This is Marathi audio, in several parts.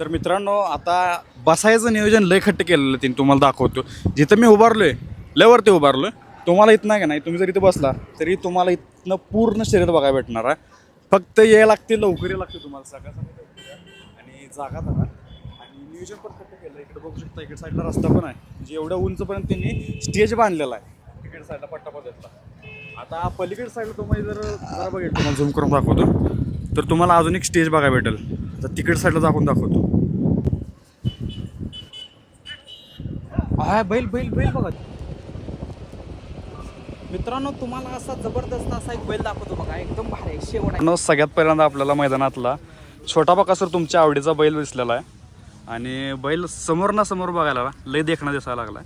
तर मित्रांनो आता बसायचं नियोजन लय खट्ट केलेलं तिने तुम्हाला दाखवतो. जिथं मी उभारलोय लय वरती उभारलोय. तुम्हाला इथं नाही का नाही तुम्ही जर इथे बसला तरी तुम्हाला इथनं पूर्ण शरीर बघायला भेटणार आहे. फक्त ये लागते लवकर ये लागते तुम्हाला सकाळ सकाळ आणि जागा धरा. आणि नियोजन पण खट्ट केलं. इकडे बघू शकता इकडे साईडला रस्ता पण आहे. म्हणजे एवढ्या उंचपर्यंत त्यांनी स्टेज बांधलेला आहे. इकडे साईडला पट्टा पद्धतला आता पलीकडे साईडला तुम्हाला जर जरा बघेल तुम्हाला झूम करून दाखवतो. तर तुम्हाला अजून एक स्टेज बघायला भेटेल. तर तिकडे साईडला दाखवून दाखवतो. हा बैल बैल बैल बघा. मित्रांनो तुम्हाला असा जबरदस्त असा एक बैल दाखवतो बघा. एकदम भारी शेवट सगळ्यात पहिल्यांदा आपल्याला मैदानातला छोटा बकासूर तुमच्या आवडीचा बैल दिसलेला आहे. आणि बैल समोर ना समोर बघायला लय देखणं दिसायला लागलाय.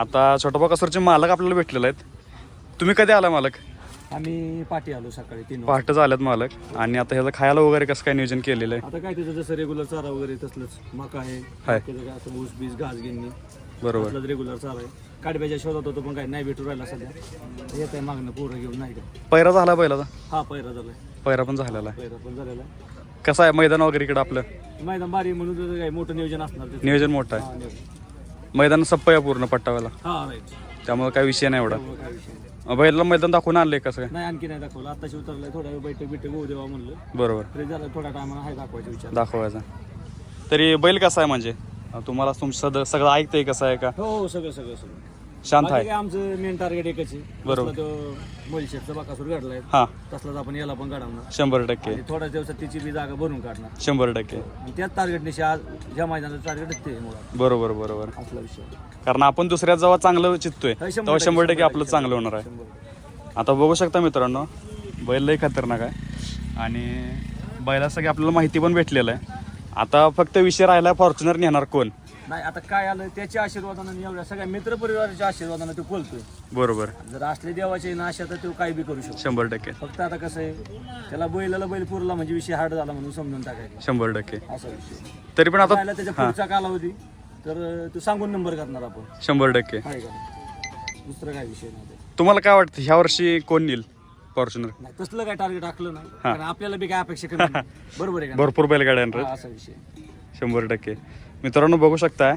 आता छोटा बकासूरचे मालक आपल्याला भेटलेले आहेत. तुम्ही कधी आला मालक? आम्ही पाठी आलो सकाळी तीन वाजता. पहाटच आल्यात मालक. आणि आता ह्याचं खायला वगैरे कसं काय नियोजन केलेलं आहे? आता काय तिथं जसं रेग्युलर चारा वगैरे तसलंच. मका आहे हाय. त्याचं काय असं ऊस बीस घास गिन्नी बरोबर. तसलंच रेग्युलर चारा आहे. काडब्याच्या शोधात होतो पण काय नाही भेटू राहिला सध्या. येत आहे मागणं पोरं घेऊन नाही का? पैरा झाला बैलाचा हा पैरा झालाय पैरा पण झालेला आहे. पैरा पण झालेला आहे. कसं आहे मैदान वगैरे इकडं आपलं? मैदान बारी म्हणून तर काय मोठं नियोजन असणार त्याचं. नियोजन मोठं आहे. हा, नियोजन. मैदान सप्प आहे पूर्ण पट्टावाला. हा राईट. त्यामुळे काय विषय नाही एवढा. काय विषय नाही. बैलाला मैदान दाखवून आणले कसं काय नाही आणखी नाही दाखवलं. आताशी उतरलाय थोडा वेळ बैठक बिठक होऊ देवा म्हणलं. बरोबर. तरी झालं थोड्या टायमाला आहे दाखवायचा विचार. दाखवायचा. तरी बैल कसा आहे म्हणजे? तुम्हाला तुमचं सद- सगळं ऐकतंय कसं आहे का? हो हो सगळं सगळं सगळं. शांत बाकी आहे. काय आमचं मेन टार्गेट एकच आहे. बरोबर. तसला तो बाकासूर घडलाय हां. तसलाच आपण याला पण काढवणार शंभर टक्के. आणि थोड्या दिवसात तिची बी जागा भरून काढणार. शंभर टक्के. आणि त्याच टार्गेट निशी आज ज्या मैदानाचं टार्गेट ते मुळात. बरोबर बरोबर. असला विषय. कारण आपण दुसऱ्यात जेव्हा चांगलं चित्तोय हा, तेव्हा शंभर टक्के आपलं शंभर चांगलं होणार आहे. शंभर टक्के. आता बघू शकता मित्रांनो बैल लई खतरनाक आहे. आणि बैला सगळी आपल्याला माहिती पण भेटलेलं आहे. आता फक्त विषय राहिला फॉर्च्युनर नेणार कोण? नाही आता काय आलं त्याच्या आशीर्वादानं आणि एवढ्या सगळ्या मित्रपरिवाराच्या आशीर्वादानं तो बोलतोय. बरोबर. जर असले देवाचे ना अशा तर तो काही बी करू शकतो. शंभर टक्के. फक्त आता कसं आहे त्याला बैलाला बैल पुरला म्हणजे विषय हार्ड झाला म्हणून समजून टाकायचा. शंभर टक्के. असा विषय. तरी पण आता राहिला त्याच्या पुढचा कालावधी तर तो सांगून नंबर करणार आपण. शंभर टक्के. का? दुसरं काय विषय नाही त्यात. तुम्हाला काय वाटतं ह्या वर्षी कोण नेईल फॉर्च्युनर? नाही तसलं काय टार्गेट आखलं नाही. कारण आपल्याला बी काय अपेक्षा कमी नाही. बरोबर आहे का भरपूर बैलगाड्या हा, असा विषय. शंभर टक्के. मित्रांनो बघू शकताय.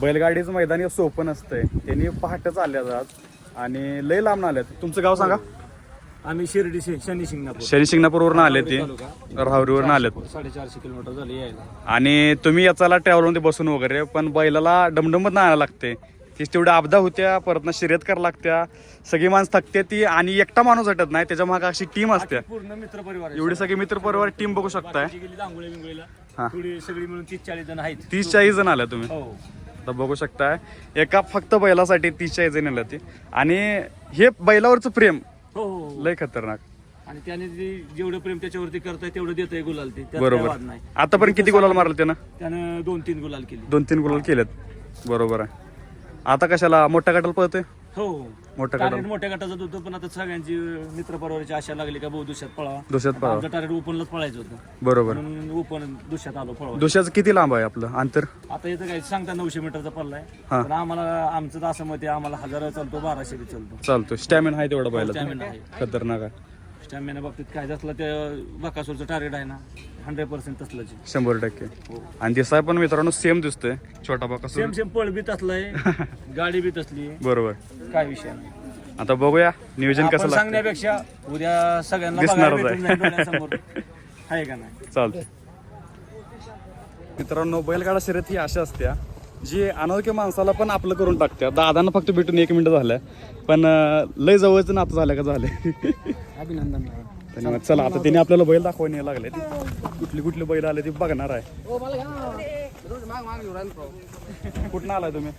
बैलगाडीचं मैदान हे सोपं नसतंय. त्यांनी पहाटच आल्या जात आणि लय लांब आल्यात. तुमचं गाव सांगा. आम्ही शिर्डी शनी शिंगणापूर. शनी शिंगणापूरवरून आले ते. राहुरीवरून आलेत. साडेचारशे किलोमीटर झाले यायला. आणि तुम्ही याचाला ट्रॅव्हलमध्ये बसून वगैरे पण बैलाला डमडमत आणायला लागते. ती तेवढ्या आपदा होत्या परत ना शर्यत करायला लागत्या. सगळी माणसं थकते ती आणि एकटा माणूस हटत नाही. त्याच्यामागे अशी टीम असते. पूर्ण मित्र परिवार आहे. एवढी सगळी मित्र परिवार टीम बघू शकताय. हा. थोडी सगळी मिळून तीस चाळीस जण आहेत. तीस चाळीस जण आल्या तुम्ही? हो. आता बघू शकताय एका फक्त बैलासाठी तीस चाळीस जण आल्या ती. आणि हे बैलावरचं प्रेम हो हो, हो. लय खतरनाक. आणि त्याने जे- जेवढं प्रेम त्याच्यावरती करताय तेवढं देतोय गुलाल ते. त्यात बरोबर. वाद नाही. आतापर्यंत किती गुलाल मारले त्यानं? त्यानं दोन तीन गुलाल केली. दोन तीन गुलाल केलेत. बरोबर आहे. आता कशाला मोठ्या गटाला पळतोय? हो. मोठ्या टार्गेट मोठ्या गटाचं होतं पण आता सगळ्यांची मित्र परिवाराची आशा लागली का भाऊ दुष्यात पळावा दुसऱ्यात पळा. आमचं टार्गेट ओपनलाच पळायचं होतं. बरोबर. म्हणून ओपन दुष्यात आलो पळवा दुसऱ्याचं किती लांब आहे आपलं? अंतर? आता इथं काय सांगता नऊशे मीटरचा पल्ला आहे हा. पण आम्हाला आमचं तर असं मत आहे आम्हाला हजार चालतो बाराशे बी चालतो. चालतो स्टॅमिना आहे तेवढा बैला स्टॅमिना आहे. खतरनाक आहे. स्टॅमिना बाबतीत काय असलं ते बकासूरचं टार्गेट आहे ना हंड्रेड पर्सेंट तसलंच आहे. शंभर टक्के. हो. आणि दिसाय पण मित्रांनो सेम दिसतोय छोटा बाका सेम सेम पळ बी तसलं आहे गाडी बी तसली. आहे बरोबर. काय विषय नाही. आता बघूया नियोजन कसं लागतं सांगण्यापेक्षा उद्या सगळ्यांना दिसणारच आहे. भेटून जाईल डोळ्यासमोर. आहे का नाही? चालतं मित्रांनो बैलगाडा शर्यत ही अशी असत्या. जी अनोळखी माणसाला पण आपलं करून टाकत्या. दादांना फक्त भेटून एक मिनिट झालं. पण लय जवळचं नातं झालं का झालं? अभिनंदन धन्यवाद. चला आता त्यांनी आपल्याला बैल दाखवून यायला लागले. कुठली कुठली बैल आले ती बघणार आहे. कुठनं आलाय तुम्ही?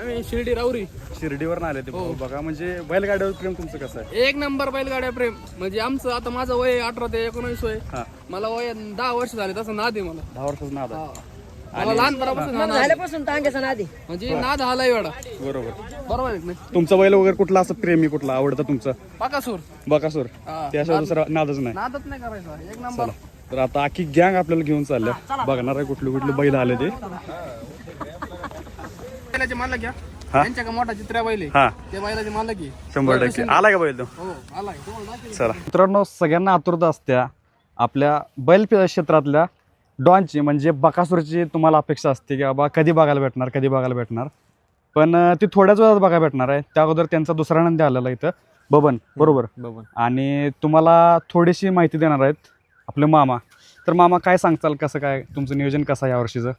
आम्ही शिर्डी राऊरी. शिर्डीवर आले ते भाऊ. बघा म्हणजे बैलगाड्यावर प्रेम तुमचं कसं आहे? एक नंबर बैलगाड्या प्रेम. म्हणजे आमचं आता माझं वय अठरा ते एकोणवीस वय. हा. मला वय दहा वर्ष झाले तसं नाद आहे मला. दहा वर्षाचं नाद आहे. मला लहानपणापासून हा. नाद आहे. झाल्यापासून टांग्याचा नादी. म्हणजे नाद आला एवढा बरोबर. बरोबर आहे की नाही? तुमचा बैल वगैरे कुठला असं प्रेमी कुठला? आवडता तुमचा? पाकासूर बकासूर. हा. त्याशिवाय दुसरा नादच नाही. नादच नाही करायचा. एक नंबर. तर आता अख्खी गँग आपल्याला घेऊन चालल्या. बघणार आहे कुठले कुठले बैल आले ते. बैलाचे मला घ्या हा? त्यांच्या का मोठा चित्र्या बैल? आहे. हा. त्या बैलाचे मालक आहे. शंभर टक्के. आला का बैल तो? हो आलाय. तुम्हाला दाखवेल. चला. मित्रांनो सगळ्यांना आतुरता असत्या. आपल्या बैल क्षेत्रातल्या डॉनची म्हणजे बकासूरची तुम्हाला अपेक्षा असते की बाबा कधी बघायला भेटणार कधी बघायला भेटणार. पण ती थोड्याच वेळात बघायला भेटणार आहे. त्या अगोदर त्यांचा दुसरा नंदी आलेला इथं. बबन बरोबर? बबन. आणि तुम्हाला थोडीशी माहिती देणार आहेत आपले मामा. तर मामा काय सांगताल? कसं काय? तुमचं नियोजन कसं आहे यावर्षीचं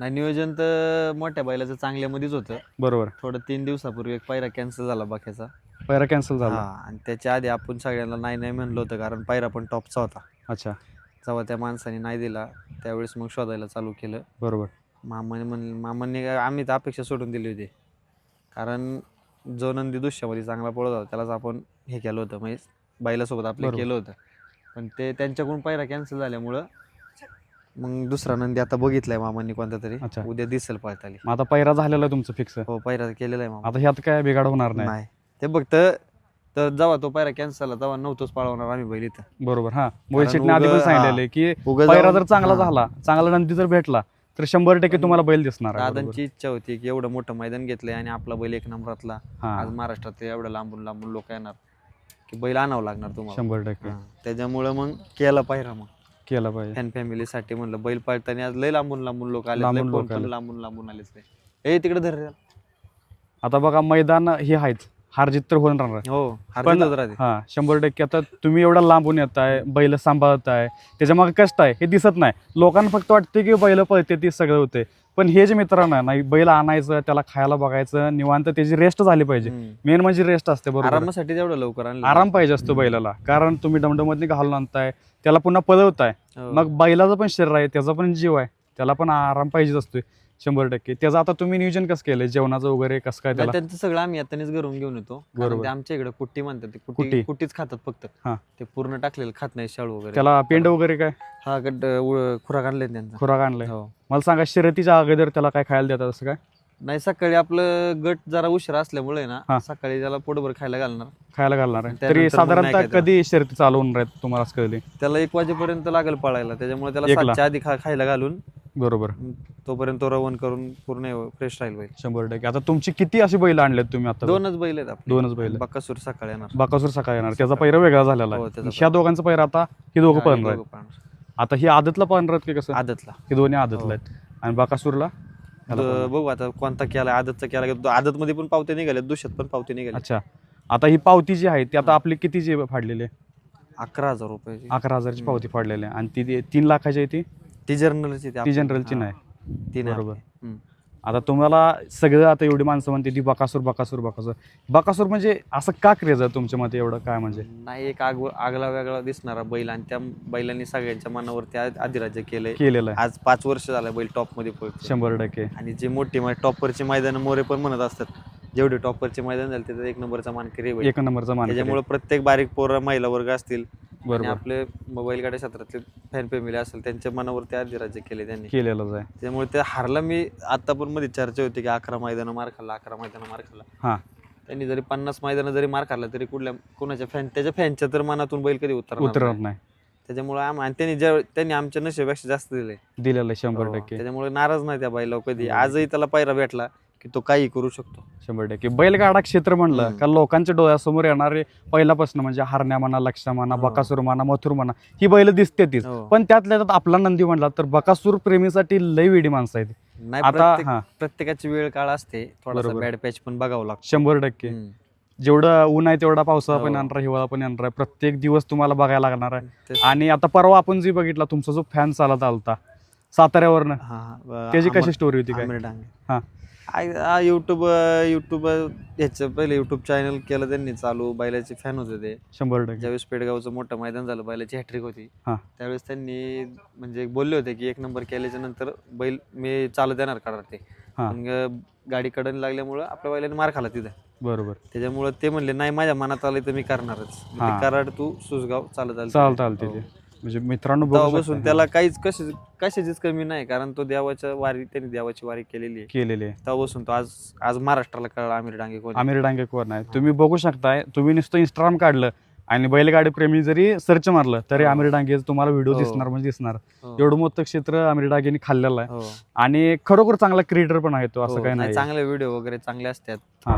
नाही नियोजन तर मोठ्या बैलाचं चांगल्यामध्येच होतं. बरोबर. थोडं तीन दिवसापूर्वी एक पायरा कॅन्सल झाला बाक्याचा पहिला कॅन्सल झाला. आणि त्याच्या आधी आपण सगळ्यांना नाही नाही म्हणलं होतं कारण पायरा पण टॉपचा होता. अच्छा. जेव्हा त्या माणसाने नाही दिला त्यावेळेस मग शोधायला चालू केलं. बरोबर. मामाने म्हण मामांनी काय- आम्ही तर अपेक्षा सोडून दिली होती. कारण जो नंदी दुष्यामध्ये चांगला पळत होता त्यालाच आपण हे केलं होतं म्हणजे बैलासोबत आपलं बरोबर. केलं होतं. पण ते त्यांच्याकडून पायरा कॅन्सल झाल्यामुळं मग दुसरा नंदी आता बघितलाय मामांनी कोणता तरी. अच्छा. उद्या दिसेल पळताली. मग आता पहिरा झालेला आहे तुमचं फिक्स हो पायरा केलेला आहे मामा. आता ह्यात काय बिघाड होणार नाही. नाही. ते फक्त तर जेव्हा तो पायरा कॅन्सल झाला तेव्हा नव्हतोच पळवणार आम्ही बैल इथं. बरोबर हा. मोहित कारण शेटने आधी पण उगा- सांगितलेलं आहे की उगा जर चांगला हा. झाला चांगला नंदी जर भेटला तर शंभर टक्के तुम्हाला बैल दिसणार आहे बरोबर. दादांची इच्छा होती की एवढं मोठं मैदान घेतलंय आणि आपला बैल एक नंबरातला. हा. आज महाराष्ट्रात एवढं लांबून लांबून लोक येणार की बैल आणावं लागणार तुम्हाला. शंभर टक्के. हा. त्याच्यामुळं मग केला पायरा मग. केला पाहिजे फॅन फॅमिलीसाठी म्हणलं बैल पाळताना आज लय लांबून लांबून लोक आले लांबून लोक पण आले. लांबून लांबून आलेच काय ए तिकडे धर रे. आता बघा मैदान हे आहेच हार जित तर होणार आहे. हो पण हा शंभर टक्के आता तुम्ही एवढा लांबून येताय बैल सांभाळताय त्याच्यामागे कष्ट आहे हे दिसत नाही. लोकांना फक्त वाटते की बैल पळते ती सगळं होते. पण हे जे मित्रांनो नाही बैल आणायचं त्याला खायला बघायचं निवांत त्याची रेस्ट झाली पाहिजे. मेन म्हणजे रेस्ट असते बरोबर. आरामासाठी तेवढं लवकर आराम पाहिजे. असतो बैलाला. कारण तुम्ही डमडमधनी घालून आणताय त्याला पुन्हा पळवताय. हो. मग बैलाचं पण शरीर आहे त्याचा पण जीव आहे त्याला पण आराम पाहिजेच असतोय. शंभर टक्के. त्याचं आता तुम्ही नियोजन कसं केलंय? जेवणाचं वगैरे कसं काय त्याला? त्यांचं सगळं आम्ही आताच घरून घेऊन येतो. कारण बरोबर. ते आमच्या इकडे कुट्टी म्हणतात ते कुट्टी. कुट्टी. कुट्टीच खातात फक्त. हा. ते पूर्ण टाकलेलं खात नाही शाळू वगैरे. त्याला पेंड वगैरे काय? हा गड्ड उ- खुराक आणले त्यांचा. खुराक आणलाय. हो. मला सांगा शर्यतीच्या अगोदर त्याला काय खायला देतात असं काय? नाही सकाळी आपलं गट जरा उशिरा असल्यामुळे हा. ना सकाळी त्याला पोटभर खायला घालणार. खायला घालणार आहे. त्यानंतर तरी मग नाही साधारणतः काय त्याला. कधी शर्यती चालू होणार आहेत तुम्हाला असं कळले त्याला एक वाजेपर्यंत लागेल पळायला. त्याच्यामुळे त्याला एकला. सातच्या आधी खा खायला घालून बरोबर. तोपर्यंत तो रवण करून पूर्ण फ्रेश राहील बैल. शंभर टक्के. आता तुमची किती अशी बैल आणलेत तुम्ही आता? दोनच बैल आहेत आपले. दोनच बैल. बक्कासूर सकाळी येणार. बाकासूर सकाळी येणार. त्याचा पैरा वेगळा झालेला हो, आहे त्याचा ह्या दोघांचा पैरा आता ही दोघं हा, हे पळणार आहेत. दोघं पळणार. आता ही आदतला आहेत की कसं? आदतला. हे दोन्ही आदतला आहेत. आणि बाकासूरला? ह्याला तर पळणार. बघू आता कोणता केला आदतचा केला. आदत मध्ये पण पावते निघाले दुष्यात पण पावते निघाले अच्छा. आता ही पावती जी आहे ती आता आपली कितीची फाडलेली आहे? अकरा हजार रुपयाची. अकरा हजारची पावती फाडलेली आहे. आणि ती ती तीन लाखाची आहे ती? ती जर्नलची ती जनरलची नाही. ती बरोबर. आता तुम्हाला सगळं आता एवढी माणसं म्हणते ती बकासूर बकासूर बकासूर. बकासूर म्हणजे असं का क्रेज आहे तुमच्या मते एवढं? काय म्हणजे? नाही एक आग आगला वेगळा दिसणारा बैल आणि त्या बैलांनी सगळ्यांच्या मनावरती अधिराज्य केलंय. केलेलं आहे. आज पाच वर्ष झालं बैल टॉपमध्ये शंभर टक्के. आणि जे मोठी टॉपरची मैदान मोरे पण म्हणत असतात. जेवढे टॉपरचे मैदान झाले त्याचा एक नंबरचा मानकरी. एक नंबरचा मान त्याच्यामुळे प्रत्येक बारीक पोरं महिला वर्ग असतील आणि बरोबर. आपले मोबाईल गाड्या क्षेत्रातले फॅन फॅमिली असेल त्यांच्या मनावरती अधिराज्य केले त्यांनी. केलेलंच आहे. त्यामुळे ते हारला मी आता पण मध्ये चर्चा होती की अकरा मैदानं मार खाल्ला अकरा मैदानं मार खाल्ला. हा. त्यांनी जरी पन्नास मैदानं जरी मार खाल्ला तरी कुठल्या कोणाच्या फॅन त्याच्या फॅनच्या तर मनातून बैल कधी उतरणार उतरत नाही. नाही त्याच्यामुळे आम आणि त्यांनी ज्या त्यांनी आमच्या नशेपेक्षा जास्त दिले दिलेलं आहे शंभर हो, टक्के. त्याच्यामुळे नाराज नाही त्या बैला कधी. आजही त्याला पायरा भेटला. की तो काही करू शकतो शंभर टक्के बैलगाडा क्षेत्र म्हणलं हम्म. का लोकांच्या डोळ्यासमोर येणारे पहिल्यापासून म्हणजे हरण्या म्हणा लक्षा म्हणा हो. बकासूर म्हणा मथुर म्हणा ही बैल दिसते तीच हो. पण त्यातल्या त्यात आपला नंदी म्हणला तर बकासूर प्रेमीसाठी लई वेडी माणसं आहेत नाही आता प्रत्येक- हा प्रत्येकाची वेळ काळ असते थोडासा बरोबर. बॅड पॅच पण बघावं लागतो शंभर टक्के. जेवढं ऊन आहे तेवढा पावसाळा पण हो. येणार आहे हिवाळा पण येणार आहे प्रत्येक दिवस तुम्हाला बघायला लागणार आहे. आणि आता परवा आपण जी बघितला तुमचा जो फॅन चालत आलता साताऱ्यावरनं हा, हा. त्याची कशी स्टोरी होती काय आमिर हा युट्यूब युट्यूब ह्याचं पहिले युट्यूब चॅनल केलं त्यांनी चालू. बैलाचे फॅन होते ते. शंभर टक्के. ज्यावेळेस पेडगावचं मोठं मैदान झालं बैलाची हॅट्रिक होती. हा. त्यावेळेस त्यांनी म्हणजे बोलले होते की एक नंबर केल्याच्यानंतर बैल मी चालत येणार काढणार ते. हा. पण ग- गाडी कडन लागल्यामुळं आपल्या बैलाने मार खाला तिथं. बरोबर. त्याच्यामुळं ते म्हणले नाही माझ्या मनात आलं तर मी करणारच. मग हा. कराड तू सुसगाव चालत आलं चालत आलते हो. म्हणजे मित्रांनो बघू तेव्हापासून शकता. त्याला काहीच कशी कशाचीच कमी नाही कारण तो देवाच्या वारी त्यांनी देवाची वारी केलेली आहे केलेले आहे. तेव्हापासून तो आज आज महाराष्ट्राला कळला आमिर डांगे कोण आहे. आमिर डांगे कोण आहे तुम्ही बघू शकताय तुम्ही नुसतं इंस्टाग्राम काढलं आणि बैलगाडी प्रेमी जरी सर्च मारलं तरी हो. आमिर डांगे तुम्हाला व्हिडिओ हो. दिसणार म्हणजे दिसणार हो. एवढं मोठं क्षेत्र आमिर डांगेने खाल्लेलं आहे हो. आणि खरोखर चांगला क्रिएटर पण आहे तो असं हो, काही नाही चांगले व्हिडिओ वगैरे चांगले असतात हा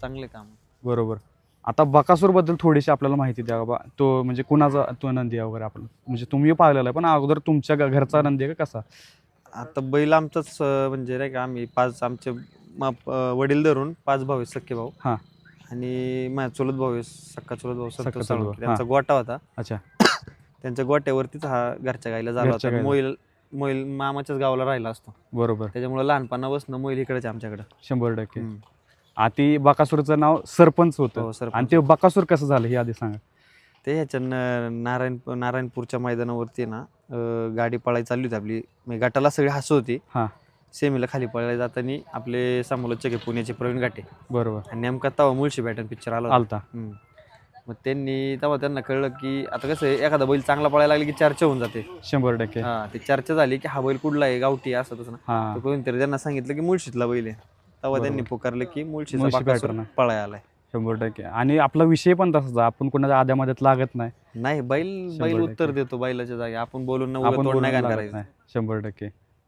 चांगले काम बरोबर आता बकासूरबद्दल थोडीशी आपल्याला माहिती द्या बाबा. तो म्हणजे कुणाचा तो नंदी आहे वगैरे आपलं. म्हणजे तुम्ही पाहिलेला आहे पण अगोदर तुमच्या घ- घरचा नंदी आहे का कसा? आता बैल आमचाच अं, म्हणजे नाही का आम्ही पाच आमचे अं, वडील धरून पाच भाऊ आहेत सख्खे भाऊ. हा. आणि माझा चुलत भाऊ आहे सक्का चुलत भाऊ सक्का संतोष चुलत भाऊ, साळुंखे. त्यांचा गोटा होता. अच्छा. त्यांच्या गोट्यावरतीच हा घरच्या गाईला झाला घरच्या होता. गाईला. मोईल मोईल मामाच्याच गावाला राहिला असतो. बरोबर. त्याच्यामुळे लहानपणापासून मोईल इकडेच आमच्याकडे. शंभर टक्के. आधी बकासूरचं नाव सरपंच होतं. हो सरपंच. आणि ते बकासूर कसं झालं हे आधी सांगा. ते ह्याच्या न- नारायण नारायणपूरच्या मैदानावरती ना अं, गाडी पळायला चालली होती आपली. म्हणजे गटाला सगळी हसू होती. हा. सेमीला खाली पळायला जाताना आपले समालोचक आहे पुण्याचे प्रवीण घाटे. बरोबर. आणि नेमका तवा मुळशी बॅटन पिक्चर आला होता. आलता. हम्म. मग त्यांनी तेव्हा त्यांना कळलं की आता कसं आहे एखादा बैल चांगला पळायला लागली की चर्चा होऊन जाते. शंभर टक्के. हा ते चर्चा झाली की हा बैल कुठला आहे गावठी आहे, असं तसं ना. हा. तर कोणतरी त्यांना सांगितलं की मुळशीतला बैल आहे. तेव्हा त्यांनी पुकारलं की मुळशी आहे. पळायला आलाय. शंभर टक्के. आणि आपला विषय पण तसाच आहे. आपण कोणाच्या आद्यामध्ये लागत नाही. नाही बैल शंभर बैल टक्के. उत्तर देतो बैलाच्या जागी. आपण बोलून आपण लागत करायचं नाही. शंभर टक्के.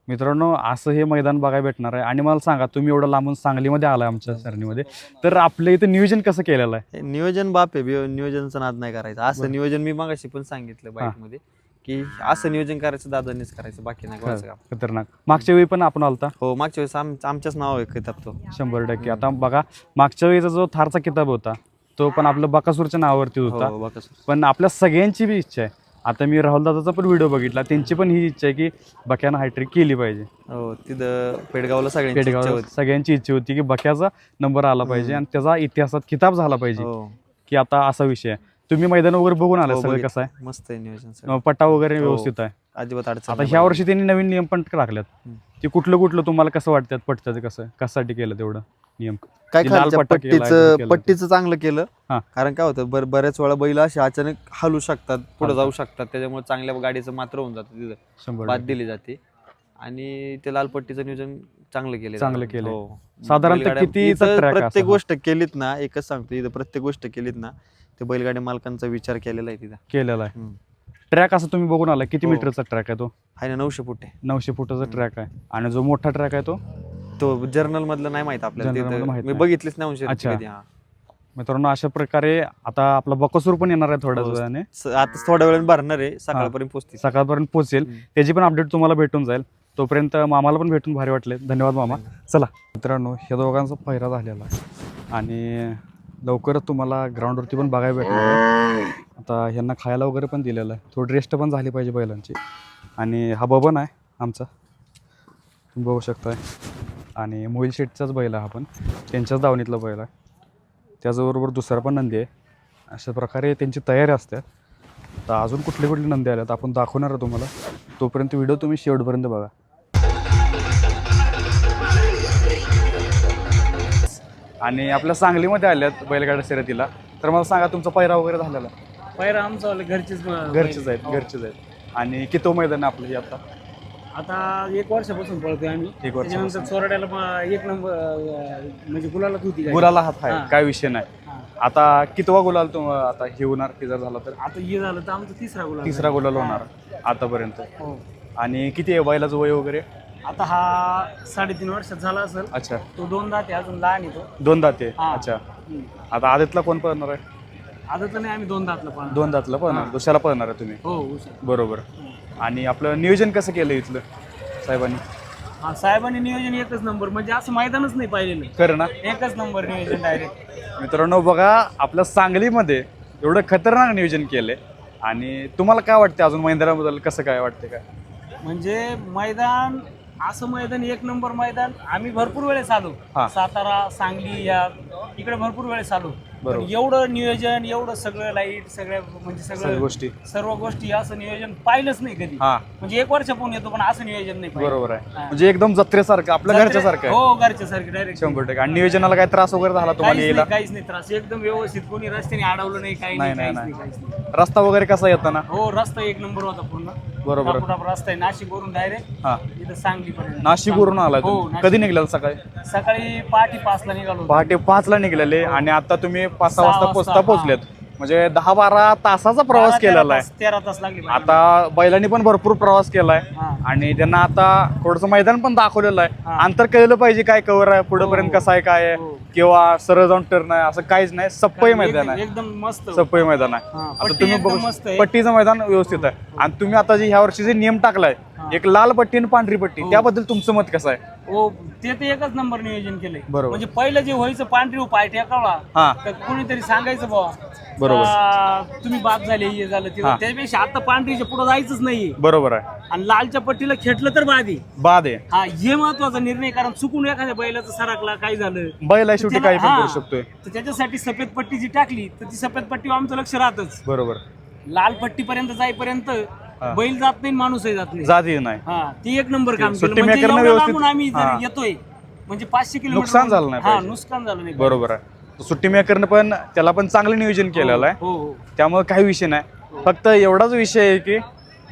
मित्रांनो असं हे मैदान बघायला भेटणार आहे. आणि मला सांगा तुम्ही एवढं लांबून सांगलीमध्ये आलाय आमच्या सरणीमध्ये तर आपल्या इथं नियोजन कसं केलेलं आहे? हे नियोजन बाप आहे. बियो- नियोजनचं नाद नाही करायचं. असं नियोजन मी मागाशी पण सांगितलं बाईकमध्ये की असं नियोजन करायचं दादांनीच करायचं बाकी नाही काम. खतरनाक. मागच्या वेळी पण आपण आलता. हो मागच्या वेळेस आम- आमच्याच नाव आहे किताब तो. शंभर टक्के. आता बघा मागच्या वेळीचा जो थारचा किताब होता तो पण आपलं बकासूरच्या नावावरती होता. हो बाकासूर. पण आपल्या सगळ्यांची बी इच्छा आहे. आता मी राहुल दादाचा पण व्हिडिओ बघितला. त्यांची पण ही इच्छा आहे की बक्यानं हायट्रिक केली पाहिजे. हो तिथं पेडगावला सगळ्यांची इच्छा पेडगाव होती. सगळ्यांची इच्छा होती की बक्याचा नंबर आला पाहिजे आणि त्याचा इतिहासात किताब झाला पाहिजे. हो. की आता असा विषय आहे. तुम्ही मैदान वगैरे बघून आला हो, सगळं बघितलं. कसं आहे मस्त आहे नियोजन सगळं. अं, पट्टा वगैरे हो. व्यवस्थित आहे अजिबात अडचण आता नाही ह्या वर्षी त्यांनी नवीन नियम पण टाकल्यात हम्म. ते कुठलं कुठलं तुम्हाला कसं वाटतात पटतं कसं कशासाठी केलं तेवढं नियम काय जे लाल खालच्या पट्टा केला, हे पट्टीचं केलं. पट्टीचं चांगलं केलं हा. कारण काय होतं बर बऱ्याच वेळा बैल असे अचानक हलू शकतात पुढे. जाऊ शकतात त्याच्यामुळे चांगल्या गाडीचं मात्र होऊन जातं तिथं शंभर बाद टक्के. दिली जाते आणि ते लाल पट्टीचं नियोजन चांगलं केलं चांगलं केलंय. साधारणतः कितीचा track प्रत्येक? गोष्ट केलीत ना एकच सांगतो इथं प्रत्येक गोष्ट केलीत ना ते बैलगाडी मालकांचा विचार केलेला आहे तिथं केलेला आहे हम्म. ट्रॅक असं तुम्ही बघून आला किती हो. मीटरचा ट्रॅक आहे तो आहे ना नऊशे फुटे नऊशे फुटाचा ट्रॅक आहे आणि जो मोठा ट्रॅक आहे तो तो जर्नल मधलं नाही माहीत आपल्याला Journal मधलं तिथं. माहीत मी नाही. बघितलीच नाही उंची अच्छा. कधी, हा. मित्रांनो अशा प्रकारे आता आपला बकसूर पण येणार आहे थोड्याच हो. वेळाने स- आता थोड्या वेळाने भरणार आहे सकाळपर्यंत पोहोचते सकाळपर्यंत पोहोचेल हम्म. त्याची पण अपडेट तुम्हाला भेटून जाईल तोपर्यंत मामाला पण भेटून भारी वाटले धन्यवाद मामा चला मित्रांनो ह्या दोघांचा पहिरा झालेला आहे आणि लवकरच तुम्हाला ग्राउंडवरती पण बघायला भेटणार आता ह्यांना खायला वगैरे पण दिलेलं आहे. थोडी रेस्ट पण झाली पाहिजे बैलांची. आणि हा बबन आहे आमचा. तुम्ही बघू शकताय. आणि मोईल शेटचाच बैल आहे हा पण. त्यांच्याच दावणीतला बैल आहे. त्याचबरोबर दुसरा पण नंदी आहे. अशा प्रकारे त्यांची तयारी असते. तर अजून कुठले कुठले नंदी आल्यात आपण दाखवणार आहे तुम्हाला. तोपर्यंत व्हिडिओ तुम्ही शेवटपर्यंत बघा. आणि आपल्या सांगलीमध्ये आल्यात बैलगाडा शर्यतीला. तर मला सांगा तुमचा पैरा वगैरे झालेला? पायरा आमचं वाले घरचेच घरचेच आहेत. घरचेच आहेत. आणि किती मैदान आहे आपलं हे आता? आता एक वर्षापासून पळतोय आम्ही. एक वर्षापासून. त्याच्यानंतर चोरड्याला पण एक नंबर अं, म्हणजे गुलाला होती गाडी. गुलाला हात आहे हा. काय विषय नाही. हा. आता कितवा गुलाल तुम आता हे होणार की जर झाला तर? आता हे झालं तर आमचा तिसरा गुलाल तिसरा गुलाल होणार आतापर्यंत. हो. आणि किती आहे बैलाचं वय वगैरे? आता हा साडेतीन वर्षात झाला असेल. अच्छा. तो दोन दाते अजून लहान आहे तो. दोन दाते? हा. अच्छा. आता आदितला कोण पळणार आहे? आता तर नाही आम्ही दोन दातला पण दोन दातला पळणार? दुसऱ्याला पळणार आहे तुम्ही? हो हुशार. बरोबर. आणि आपलं नियोजन कसं केलं इथलं साहेबांनी? हा साहेबांनी नियोजन एकच नंबर म्हणजे असं मैदानच नाही पाहिलेलं. खरं ना? एकच नंबर नियोजन डायरेक्ट मित्रांनो बघा आपल्या सांगलीमध्ये एवढं खतरनाक नियोजन केलंय. आणि तुम्हाला काय वाटतं अजून मैदानाबद्दल? कसं काय वाटतं काय? म्हणजे मैदान असं मैदान एक नंबर मैदान आम्ही भरपूर वेळेस आलो हा. सातारा सांगली या इकडे भरपूर वेळेस आलो पण बरोबर. एवढं नियोजन एवढं सगळं लाइट सगळं म्हणजे सगळ्या सगळं गोष्टी. सर्व गोष्टी असं नियोजन पाहिलंच नाही कधी. हा. म्हणजे एक वर्षापून येतो पण असं नियोजन नाही पाहिलं. बरोबर आहे. हा. म्हणजे एकदम जत्रेसारखं आपल्या जत्रे- घरच्यासारखं आहे. हो घरच्या सारखे डायरेक्ट शंभर टक्के. आणि नियोजनाला काय त्रास वगैरे झाला तुम्हाला काहीच यायला? नाही काहीच नाही त्रास. एकदम व्यवस्थित. कोणी रस्त्याने अडवलं नाही काही नाही, नाही नाही, काहीच नाही. काहीच नाही. रस्ता वगैरे कसा येताना हो रस्ता एक नंबर होता पूर्ण. बरोबर. रस्ता आहे. नाशिक वरून डायरेक्ट हा. इथं सांगली पर्यंत नाशिक वरून आला हो, तुम्ही. नाशिक. कधी निघाला सकाळी? सकाळी पहाटे पाचला निघालो होतो. पहाटे पाचला निघालेले. आणि आता तुम्ही पाच सहा वाजता पोचता. पोहोचलेत म्हणजे दहा बारा तासाचा प्रवास केलेला आहे तेरा तास लागले. आता बैलांनी पण भरपूर प्रवास केलाय. आणि त्यांना आता थोडंसं मैदान पण दाखवलेलं आहे. अंतर कळलं पाहिजे काय कवर आहे पुढे पर्यंत हो. कसं आहे काय आहे हो. किंवा सरळ जाऊन टर्न आहे असं काहीच नाही. सप्पई मैदान आहे. एकदम मस्त. सप्पई मैदान आहे. हा, आता पट्टी तुम्ही एकदम बघू आहे. पट्टीचं मैदान व्यवस्थित आहे. आणि तुम्ही आता जे ह्या वर्षी जे नियम टाकलाय एक लाल पट्टी आणि पांढरी पट्टी हो. त्याबद्दल तुमचं मत कसं आहे? हो ते तर एकच नंबर नियोजन केलंय. बरोबर. म्हणजे पहिलं जे व्हायचं पांढरी पाय टेकावला हा. तर कोणीतरी सांगायचं बुवा. बरोबर. का तुम्ही बाद झाले हे झालं ते हा. झालं. त्यापेक्षा आता पांढरीच्या पुढे जायचंच नाही बरोबर आहे. आणि लालच्या पट्टीला खेटलं तर बादी बाद आहे. हा हे महत्त्वाचा निर्णय कारण चुकून एखाद्या बैलाचं सरकला काय झालं. बैल आहे शेवटी त्याला- काही पण हा. करू शकतोय. तर त्याच्यासाठी सफेद पट्टी जी टाकली तर ती सफेद पट्टी आमचं लक्ष राहतच. बरोबर. लाल पट्टी पर्यंत जाईपर्यंत हा. बैल जात नाही माणूसही जात नाही. जाती नाही. हा ती एक नंबर काम सुट्टी केलं. म्हणजे मेकरनं एवढं व्यवस्थित- लांबून आम्ही हा. येतोय म्हणजे पाचशे किलोमीटर नुकसान झालं नाही हा पाहिजे. नुकसान झालं नाही बरोबर आहे. सुट्टी मेकरनं पण त्याला पण चांगलं नियोजन केलेलं आहे. हो हो. त्यामुळे काही विषय नाही. फक्त एवढाच विषय आहे की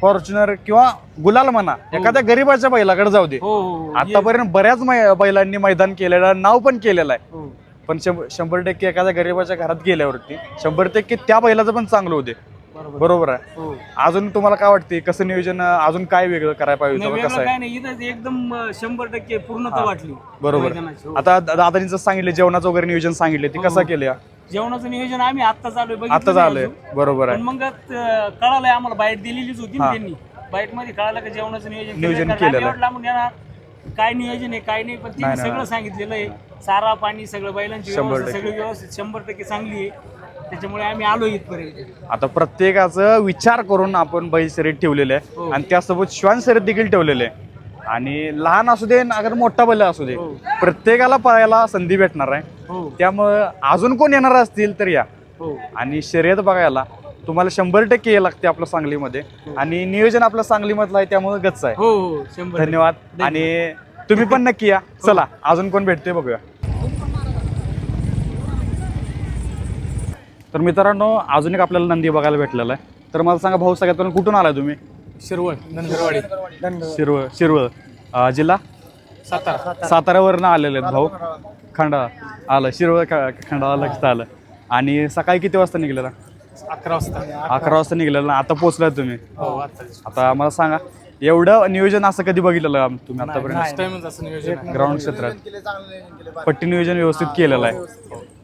फॉर्च्युनर किंवा गुलाल म्हणा एखाद्या गरीबाच्या बैलाकडे जाऊ दे. हो हो हो. आतापर्यंत बऱ्याच मै- बैलांनी मैदान केलेलं नाव पण केलेलं आहे. हो. पण शंभ- शंभर टक्के एखाद्या गरीबाच्या घरात गेल्यावरती शंभर टक्के त्या बैलाचं पण चांगलं होते बरोबर. बरोबर आहे. हो. अजून तुम्हाला काय वाटते कसं नियोजन अं, अजून काय वेगळं करायला पाहिजे नाही होतं कसं वेगळं आहे? काय नाही इथं एकदम अं, शंभर टक्के पूर्णता वाटली बरोबर. मैदानाची, हो. आता दा- दादानीचं सांगितलं जेवणाचं वगैरे नियोजन सांगितले ते कसं केलं? जेवणाचं नियोजन आम्ही आता चालू आहे आता झालंय बरोबर आहे. मग कळालंय आम्हाला बाईट दिलेलीच होती ना. त्यांनी. बाईटमध्ये कळालं का जेवणाचं नियोजन नियोजन केलेलं आहे. लांबून येणार. काय नियोजन आहे काय नाही पण त्यांनी नाही, सगळं सांगितलेलं आहे. सारा पाणी सगळं बैलांची शंभर व्यवस्था टक्के. सगळी व्यवस्थित शंभर टक्के चांगली आहे. त्याच्यामुळे आम्ही आलो इथपर्यंत. आता प्रत्येकाचं विचार करून आपण बैल शर्यत ठेवलेले आहे. हो. आणि त्यासोबत श्वान शर्यत देखील ठेवलेले आहे. आणि लहान असू दे अगर मोठा बैल असू दे हो. प्रत्येकाला पळायला संधी भेटणार आहे. हो. त्यामुळं अजून कोण येणार असतील तर या. हो. आणि शर्यत बघायला तुम्हाला शंभर टक्के ये लागते आपलं सांगलीमध्ये. आणि नियोजन आपलं सांगलीमधलं आहे त्यामुळे गच्च आहे. धन्यवाद. आणि तुम्ही पण नक्की या. चला अजून कोण भेटतोय बघूया. तर मित्रांनो अजून एक आपल्याला नंदी बघायला भेटलेला आहे. तर मला सांगा भाऊ सगळ्यात कुठून आलाय तुम्ही? शिरवळ नंदरवाडी. शिरवळ शिरवळ. अं, जिल्हा? सातारा. साताऱ्यावरनं आलेले आहेत भाऊ. खंडाळा. आलं शिरवळ ख- खंडाळा लक्षात आलं. आणि सकाळी किती वाजता निघलेला? अकरा वाजता. अकरा वाजता निघलेला. ना आता पोहोचलाय तुम्ही. हो आता आता मला सांगा एवढं नियोजन असं कधी बघितलेलं तुम्ही आतापर्यंत? फर्स्ट टाइमच असं नियोजन आहे. ग्राउंड क्षेत्रात. पट्टी नियोजन व्यवस्थित केलेलं आहे.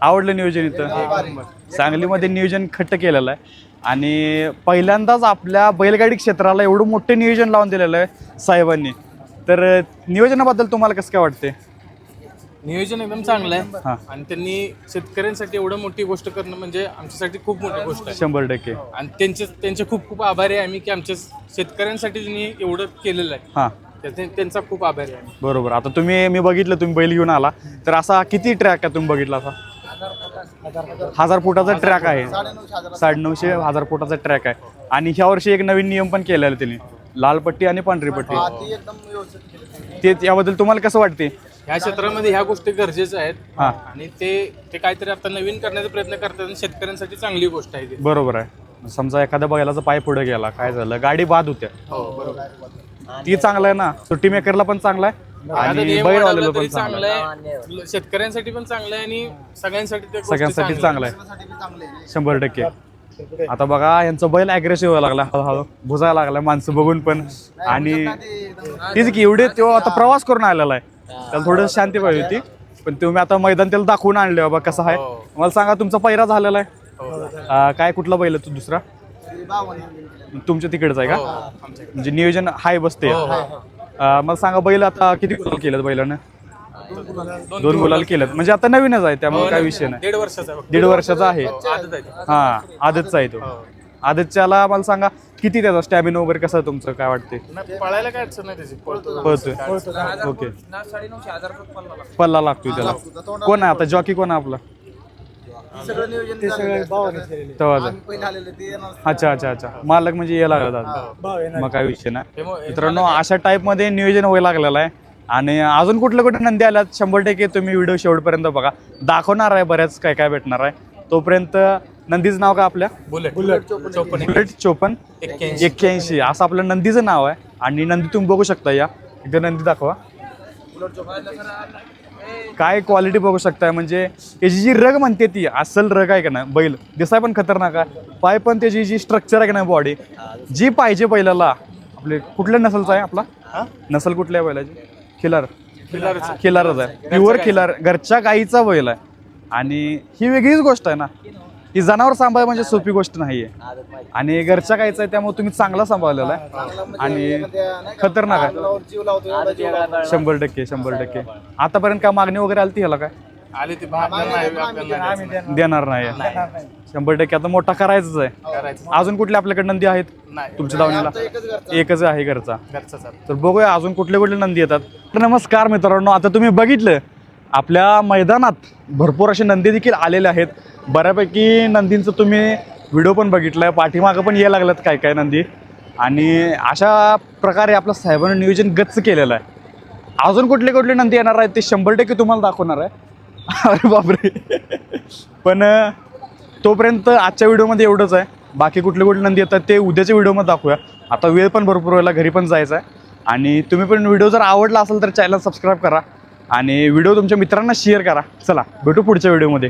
आवडलं नियोजन इथं? सांगलीमध्ये नियोजन खट्ट केलेलं आहे. आणि पहिल्यांदाच आपल्या बैलगाडी क्षेत्राला एवढं मोठं नियोजन लावून दिलेलं आहे साहेबांनी. तर नियोजनाबद्दल तुम्हाला कसं काय वाटते नियोजन एकदम चांगलं हा. आहे आणि त्यांनी शेतकऱ्यांसाठी एवढं मोठी गोष्ट करणं म्हणजे आमच्यासाठी खूप मोठी गोष्ट आहे. शंभर टक्के. आणि त्यांचे त्यांचे खूप खूप आभारी आहे आम्ही की आमच्या शेतकऱ्यांसाठी त्यांनी एवढं केलेलं आहे. हां. त्याचे- खूप आभारी आहे. बरोबर. आता तुम्ही मी बघितलं तुम्ही बैल घेऊन आला. तर असा किती ट्रॅक आहे तुम्ही बघितला असा? हजार फुटाचा ट्रॅक आहे. साडेनऊशे हजार फुटाचा ट्रॅक आहे. आणि ह्या वर्षी एक नवीन नियम पण केलेला त्यांनी. लाल पट्टी आणि पांढरी पट्टी. ते याबद्दल तुम्हाला कसं वाटते? ह्या क्षेत्रामध्ये ह्या गोष्टी गरजेच्या आहेत. हा. आणि ते ते काहीतरी आता नवीन करण्याचा प्रयत्न करतात आणि शेतकऱ्यांसाठी चांगली गोष्ट आहे बरोबर आहे. समजा एखाद्या बैलाचा पाय पुढे गेला काय झालं? गाडी बाद होत्या. हो बरोबर. ती चांगलं आहे ना? सुट्टी मेकरला पण चांगला आहे? आणि बैल पण चांगलं. आहे आहे. शेतकऱ्यांसाठी पण चांगलं आहे आणि सगळ्यांसाठी ते गोष्टी सगळ्यांसाठी चांगलं आहे. शंभर टक्के. आता बघा यांचा बैल अग्रेसिव्ह व्हायला लागला. हळूहळू भुजायला लागला. माणसं बघून पण. आणि तीच की एवढे तो आता प्रवास करून आलेला आहे. त्याला थोडं शांती पाहिजे होती. पण तुम्ही आता मैदान त्याला दाखवून आणले बाबा कसं आहे. हो. मला सांगा तुमचा पैरा झालेला आहे. हो. अं, काय कुठला बैल आहे तो दुसरा? तुमच्या तिकडचा आहे हो, का? आमच्याकडे. म्हणजे नियोजन हाय बसते हो, हो. अं, मला सांगा बैल आता किती गुलाल केलं बैलानं? दोन गुलाल केलं म्हणजे आता नवीनच आहे त्यामुळे काय विषय नाही. दीड वर्षाचा आहे फक्त. दीड वर्षाचा आहे. हो, आदत आहे ती. हा आदतचा आहे तो. हो. आदतच्याला मला सांगा किती त्याचा स्टॅमिना वगैरे कसं आहे तुमचं? काय वाटते नाही, पळायला काय अडचण नाही त्याची. पळतो पळतोय. ओके. पल्ला लागतोय त्याला. कोण आहे आता? जॉकी कोण आहे आपला? अच्छा अच्छा अच्छा. मालक म्हणजे यायला लागला दादा. मग काय विषय नाही. मित्रांनो अशा टाईपमध्ये नियोजन व्हायला लागलेलं आहे. आणि अजून कुठले कुठे नंदी आल्यात शंभर टक्के तुम्ही व्हिडिओ शेवटपर्यंत बघा. दाखवणार आहे बऱ्याच काय काय भेटणार आहे. तोपर्यंत नंदीचं नाव का आपल्या बुलेट. बुलेट चोपन्न बुलेट चोपन्न एक्क्याऐंशी. असं आपलं नंदीचं नाव आहे. आणि नंदी तुम्ही बघू शकता या. एकदा नंदी दाखवा. काय क्वालिटी बघू शकताय? म्हणजे याची जी रग म्हणते ती असल रग आहे का ना बैल. दिसाय पण खतरनाक आहे. पाय पण त्याची जी स्ट्रक्चर आहे का नाही बॉडी जी पाहिजे बैलाला आपले कुठल्या नसलचा आहे आपला? नसल कुठल्या बैलाची? खिलार. खिलारच आहे. प्युअर खिलार. घरच्या गाईचा बैल आहे. आणि ही वेगळीच गोष्ट आहे ना. ही जनावर सांभाळ म्हणजे सोपी गोष्ट नाही आहे आणि घरच्या गाईचा आहे त्यामुळे तुम्ही चांगला सांभाळलेला आहे. आणि खतरनाक आहे. शंभर टक्के शंभर टक्के. आतापर्यंत काय मागणी वगैरे आली ह्याला काय? आले ते. देणार नाही. शंभर टक्के आता मोठा करायचंच आहे. करायचं. अजून कुठले आपल्याकडे नंदी आहेत? नाही. तुमच्या दावणीला एकच आहे. घरचा. तर बघूया अजून कुठले कुठले नंदी येतात. तर नमस्कार मित्रांनो आता तुम्ही बघितलं आपल्या मैदानात भरपूर असे नंदी देखील आलेले आहेत. बऱ्यापैकी नंदींचं तुम्ही व्हिडिओ पण बघितलं पाठीमागं पण यायला लागल्यात काय काय नंदी. आणि अशा प्रकारे आपलं साहेबांनी नियोजन गच्च केलेलं आहे. अजून कुठले कुठले नंदी येणार आहेत ते शंभर टक्के तुम्हाला दाखवणार आहे. अरे बापरे. पण तोपर्यंत आजच्या व्हिडिओमध्ये एवढंच आहे. बाकी कुठले कुठले नंदी येतात ते उद्याच्या व्हिडिओमध्ये दाखवूया. आता वेळ पण भरपूर व्हायला घरी पण जायचं आहे. आणि तुम्ही पण व्हिडिओ जर आवडला असेल तर चॅनल सबस्क्राईब करा. आणि व्हिडिओ तुमच्या मित्रांना शेअर करा. चला भेटू पुढच्या व्हिडिओमध्ये.